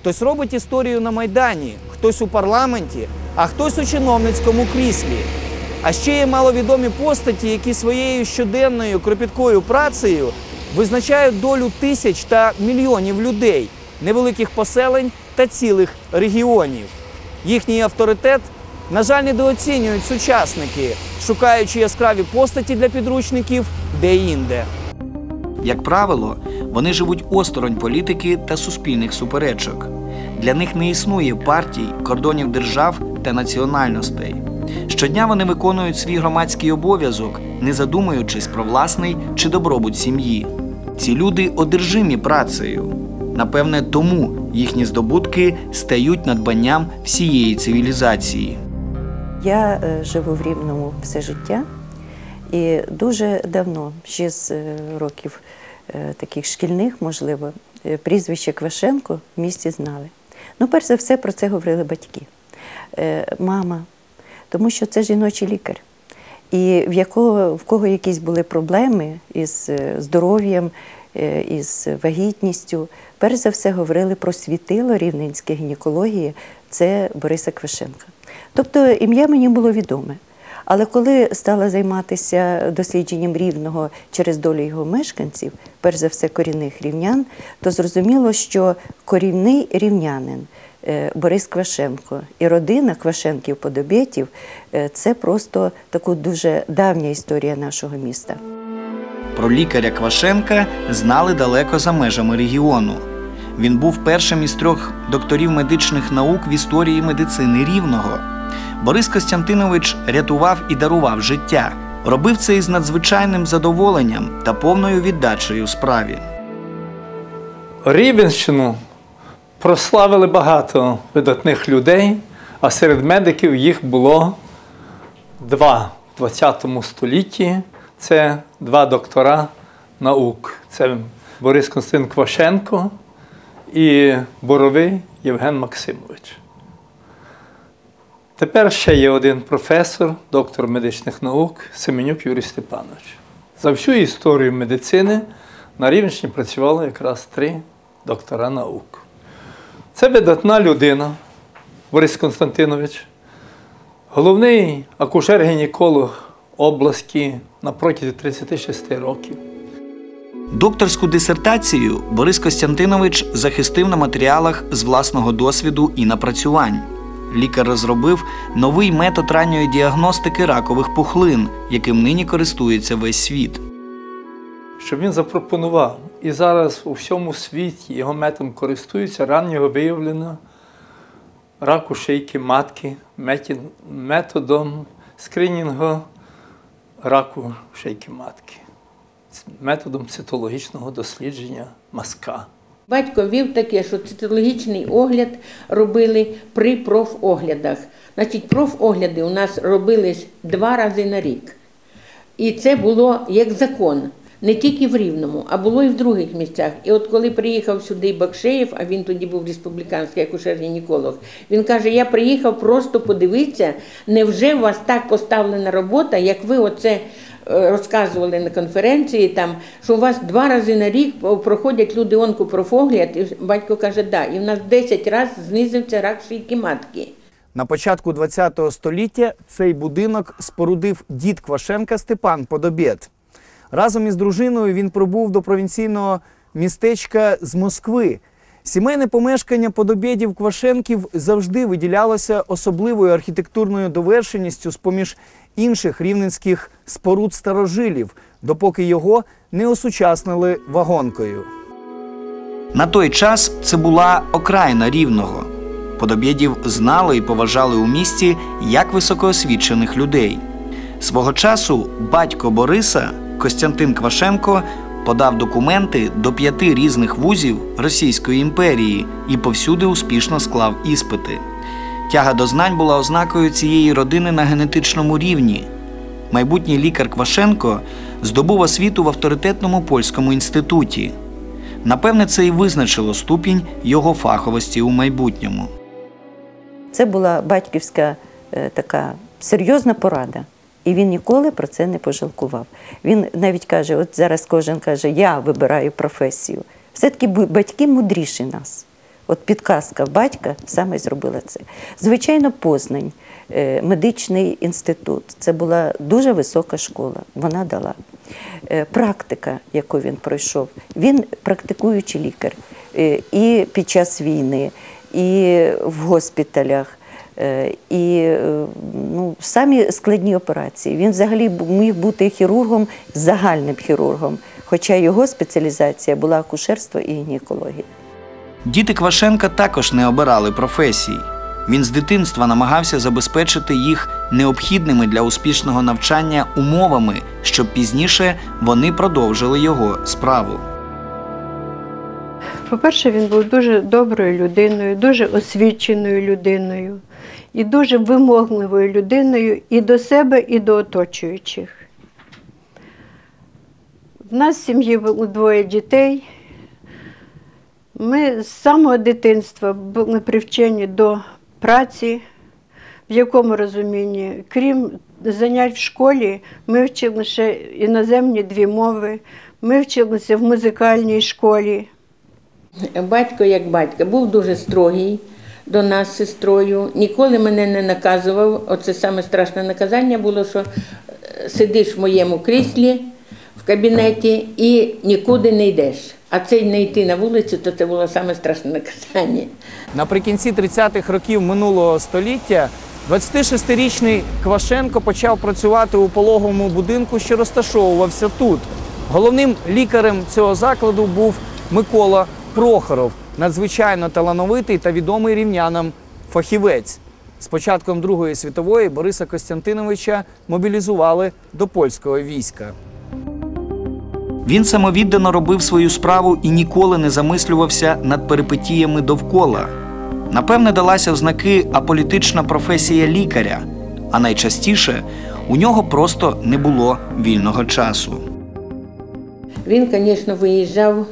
Хтось робить історію на Майдані, хтось у парламенті, а хтось у чиновницькому кріслі. А ще є маловідомі постаті, які своєю щоденною кропіткою працею визначають долю тисяч та мільйонів людей, невеликих поселень та цілих регіонів. Їхній авторитет, на жаль, недооцінюють сучасники, шукаючи яскраві постаті для підручників де-інде. Як правило, вони живуть осторонь політики та суспільних суперечок. Для них не існує партій, кордонів держав та національностей. Щодня вони виконують свій громадський обов'язок, не задумуючись про власний чи добробут сім'ї. Ці люди одержимі працею. Напевне, тому їхні здобутки стають надбанням всієї цивілізації. Я е, живу в Рівному все життя і дуже давно, ще з е, років таких шкільних, можливо, е, прізвище Квашенко в місті знали. Ну, перш за все, про це говорили батьки, Е, мама, тому що це жіночий лікар. І в якого в кого якісь були проблеми із е, здоров'ям, е, із вагітністю, перш за все говорили про світило рівненської гінекології, це Бориса Квашенка. Тобто ім'я мені було відоме. Але коли стала займатися дослідженням рівного через долю його мешканців, перш за все корінних рівнян, то зрозуміло, що корінний рівнянин е, Борис Квашенко і родина Квашенків Подобєтів е, це просто таку дуже давня історія нашого міста. Про лікаря Квашенка знали далеко за межами регіону. Він був першим із трьох докторів медичних наук в історії медицини рівного. Борис Костянтинович рятував і дарував життя. Робив це із надзвичайним задоволенням та повною віддачею справі. Рівенщину прославили багато видатних людей, а серед медиків їх було два в ХХ столітті. Це два доктора наук. Це Борис Константин Квашенко і Боровий Євген Максимович. Тепер ще є один професор, доктор медичних наук Семенюк Юрій Степанович. За всю історію медицини на Рівненщині працювало якраз три доктора наук. Це видатна людина, Борис Константинович, головний акушер-гінеколог області на протязі 36 років. Докторську дисертацію Борис Костянтинович захистив на матеріалах з власного досвіду і напрацювань. Лікар розробив новий метод ранньої діагностики ракових пухлин, яким нині користується весь світ. що він запропонував. І зараз у всьому світі його методом користуються, раннього виявлено раку шийки матки методом скринінгу раку шийки матки, методом цитологічного дослідження мазка. Батько вів таке, що цитологічний огляд робили при профоглядах. Значить, профогляди у нас робились два рази на рік. І це було як закон. Не тільки в Рівному, а було і в других місцях. І от коли приїхав сюди Бакшеєв, а він тоді був республіканський акушер-гінеколог, він каже: Я приїхав просто подивитися, невже у вас так поставлена робота, як ви оце е, розказували на конференції, там, що у вас два рази на рік проходять люди онкопрофогляд, і батько каже, да, і в нас 10 разів знизився рак шийки матки. На початку ХХ століття цей будинок спорудив дід Квашенка Степан Подобєт. Разом із дружиною він прибув до провінційного містечка з Москви. Сімейне помешкання подобєдів Квашенків завжди виділялося особливою архітектурною довершеністю з-поміж інших рівненських споруд старожилів, допоки його не осучаснили вагонкою. На той час це була окраїна рівного. Подобєдів знали і поважали у місті як високоосвічених людей. Свого часу батько Бориса Костянтин Квашенко подав документи до п'яти різних вузів Російської імперії і повсюди успішно склав іспити. Тяга до знань була ознакою цієї родини на генетичному рівні. Майбутній лікар Квашенко здобув освіту в авторитетному польському інституті. Напевне, це і визначило ступінь його фаховості у майбутньому. Це була батьківська е, така серйозна порада. І він ніколи про це не пожалкував. Він навіть каже: от зараз кожен каже, я вибираю професію. Все-таки батьки мудріші нас. От підказка батька саме зробила це. Звичайно, Познань, е, медичний інститут. Це була дуже висока школа. Вона дала. Е, Практика, яку він пройшов, він практикуючий лікар Е, і під час війни, і в госпіталях. Е, І е, ну, самі складні операції. Він взагалі міг бути хірургом, загальним хірургом, хоча його спеціалізація була акушерство і гінекологія. Діти Квашенка також не обирали професій. Він з дитинства намагався забезпечити їх необхідними для успішного навчання умовами, щоб пізніше вони продовжили його справу. По-перше, він був дуже доброю людиною, дуже освіченою людиною і дуже вимогливою людиною і до себе, і до оточуючих. В нас в сім'ї було двоє дітей. Ми з самого дитинства були привчені до праці, в якому розумінні, крім занять в школі, ми вчили ще іноземні дві мови, ми вчилися в музикальній школі. Батько як батько був дуже строгий до нас з сестрою, ніколи мене не наказував. Оце саме страшне наказання було, що е, сидиш в моєму кріслі в кабінеті і нікуди не йдеш. А це не йти на вулицю, то це було саме страшне наказання. Наприкінці 30-х років минулого століття 26-річний Квашенко почав працювати у пологовому будинку, що розташовувався тут. Головним лікарем цього закладу був Микола Прохоров, надзвичайно талановитий та відомий рівнянам фахівець. З початком Другої світової Бориса Костянтиновича мобілізували до польського війська. Він самовіддано робив свою справу і ніколи не замислювався над перипетіями довкола. Напевне, далася в знаки аполітична професія лікаря, а найчастіше у нього просто не було вільного часу. Він, звісно, виїжджав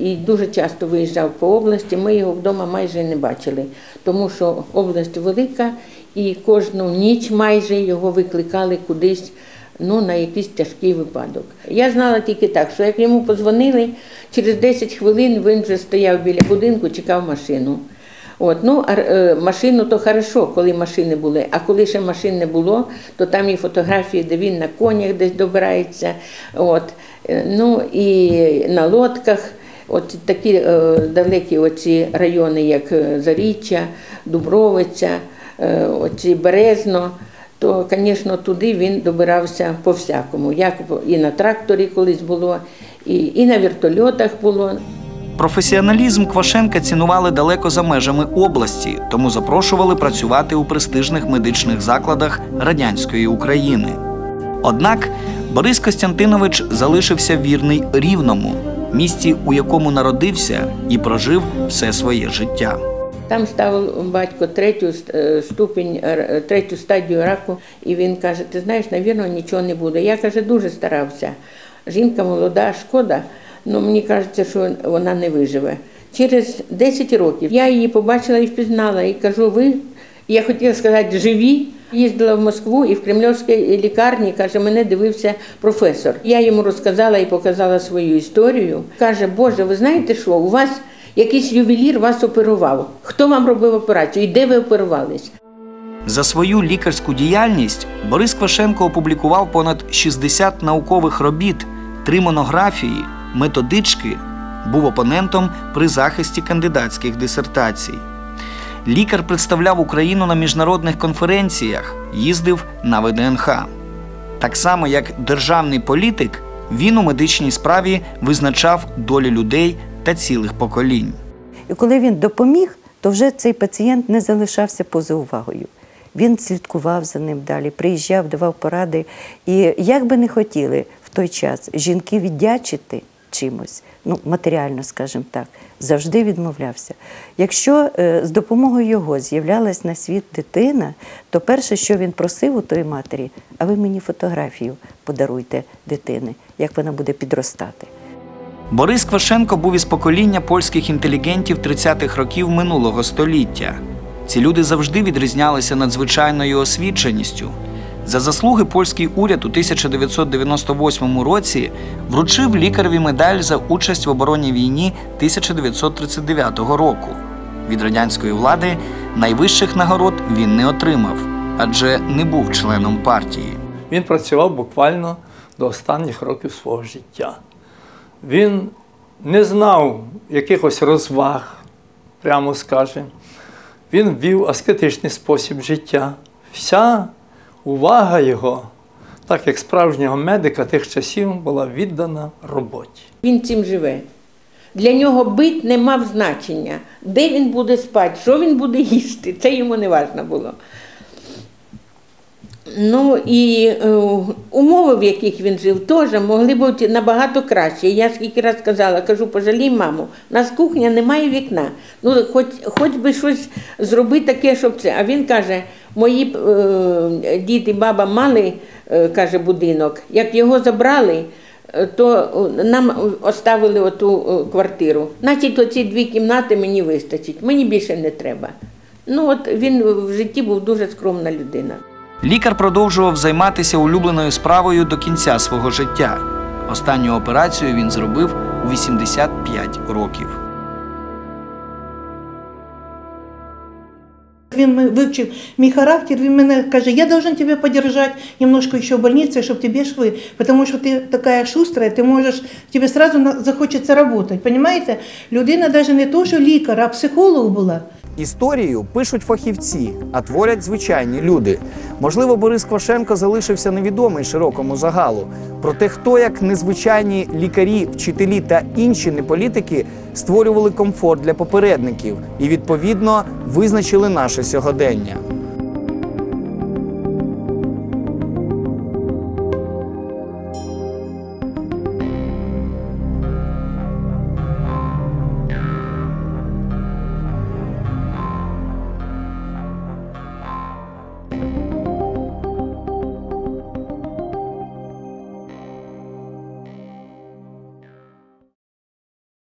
і дуже часто виїжджав по області. Ми його вдома майже не бачили, тому що область велика, і кожну ніч майже його викликали кудись ну, на якийсь тяжкий випадок. Я знала тільки так, що як йому позвонили, через 10 хвилин він вже стояв біля будинку, чекав машину. От, ну, е, машину то хорошо, коли машини були, а коли ще машин не було, то там і фотографії, де він на конях десь добирається, от, е, ну і на лодках. От такі е, далекі оці райони, як е, Заріччя, Дубровиця, е, оці Березно, то, звісно, туди він добирався по-всякому. Як і на тракторі колись було, і, і на вертольотах було. Професіоналізм Квашенка цінували далеко за межами області, тому запрошували працювати у престижних медичних закладах радянської України. Однак Борис Костянтинович залишився вірний рівному, місті, у якому народився і прожив все своє життя. Там ставив батько третю е, ступінь, е, третю стадію раку, і він каже: ти знаєш, навірно, нічого не буде. Я каже, дуже старався. Жінка молода, шкода, але мені кажеться, що вона не виживе. Через 10 років я її побачила і впізнала, і кажу, ви, я хотіла сказати, живі. Їздила в Москву і в кремльовській лікарні, каже, мене дивився професор. Я йому розказала і показала свою історію. Каже, Боже, ви знаєте що? У вас якийсь ювелір вас оперував. Хто вам робив операцію і де ви оперувались? За свою лікарську діяльність Борис Квашенко опублікував понад 60 наукових робіт, три монографії, методички, був опонентом при захисті кандидатських дисертацій. Лікар представляв Україну на міжнародних конференціях, їздив на ВДНХ. Так само, як державний політик, він у медичній справі визначав долі людей та цілих поколінь. І коли він допоміг, то вже цей пацієнт не залишався поза увагою. Він слідкував за ним далі, приїжджав, давав поради. І як би не хотіли в той час жінки віддячити чимось, ну матеріально, скажімо так, завжди відмовлявся. Якщо е, з допомогою його з'являлась на світ дитина, то перше, що він просив у тої матері, а ви мені фотографію подаруйте дитини, як вона буде підростати. Борис Квашенко був із покоління польських інтелігентів 30-х років минулого століття. Ці люди завжди відрізнялися надзвичайною освіченістю. За заслуги польський уряд у 1998 році вручив лікареві медаль за участь в оборонній війні 1939 року. Від радянської влади найвищих нагород він не отримав, адже не був членом партії. Він працював буквально до останніх років свого життя. Він не знав якихось розваг, прямо скажемо. Він вів аскетичний спосіб життя. Вся увага його, так як справжнього медика тих часів, була віддана роботі. Він цим живе. Для нього бит не мав значення, де він буде спати, що він буде їсти. Це йому не важливо було. Ну і е, умови, в яких він жив, теж могли бути набагато краще. Я скільки раз казала, кажу, пожалій маму, у нас кухня немає вікна. Ну, хоч, хоч би щось зробити таке, щоб це. А він каже, мої е, діти, баба мали, е, каже, будинок. Як його забрали, е, то е, нам оставили оту е, квартиру. Значить, оці дві кімнати мені вистачить, мені більше не треба. Ну, от він в житті був дуже скромна людина. Лікар продовжував займатися улюбленою справою до кінця свого життя. Останню операцію він зробив у 85 років. Він ме- вивчив мій характер, він мене каже, я должен тебе подержать немножко еще в больнице, чтобы тебе швы, потому что ты такая шустрая, ты можешь, тебе сразу на- захочеться работать, понимаете? Людина даже не то, що лікар, а психолог була. Історію пишуть фахівці, а творять звичайні люди. Можливо, Борис Квашенко залишився невідомий широкому загалу. Проте, хто як незвичайні лікарі, вчителі та інші неполітики створювали комфорт для попередників і відповідно визначили наше сьогодення.